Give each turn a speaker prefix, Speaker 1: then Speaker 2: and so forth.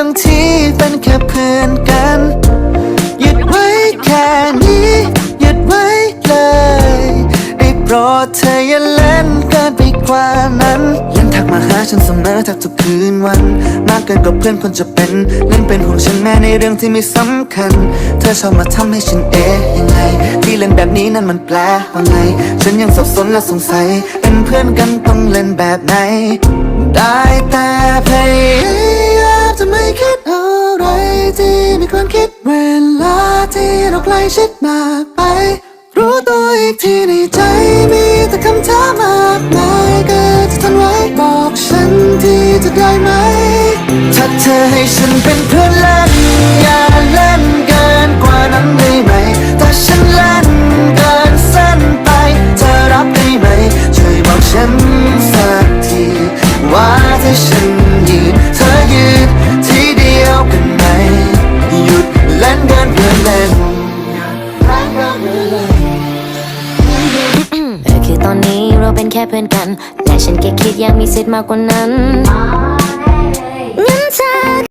Speaker 1: ทั้งที่เป็นแค่เพื่อนกันหยุดไว้แค่นี้หยุดไว้เลยได้โปรดเธออย่าเล่นเกินไปกว่านั้นยังทักมาหาฉันเสมอทักทุกคืนวัน มากเกินกว่าเพื่อนคนจะเป็นเล่นเป็นห่วงฉันแม้ในเรื่องที่ไม่สำคัญ เธอชอบมาทำให้ฉันเอ๊ะยังไง ที่เล่นแบบนี้นั้นมันแปลว่าไง ฉันยังสับสนและสงสัย เป็นเพื่อนกันต้องเล่นแบบไหน ควรคิดเวลาที่เราใกล้ชิดมากไป รู้ตัวอีกทีในใจมีแต่คำถามมากมายเกิดจะทนไว้บอกฉันที่จะได้ไหม ถ้าเธอให้ฉันเป็นเพื่อนเล่นอย่าเล่นเกินกว่านั้นได้ไหมถ้าฉันเล่นเกินเส้นไปเธอรับได้ไหม ช่วยบอกฉันสักทีว่าถ้าฉั
Speaker 2: น เราเป็นแค่เพื่อนกัน และฉันแค่คิดอยากมีสิทธิ์มากกว่านั้นงั้นเธอ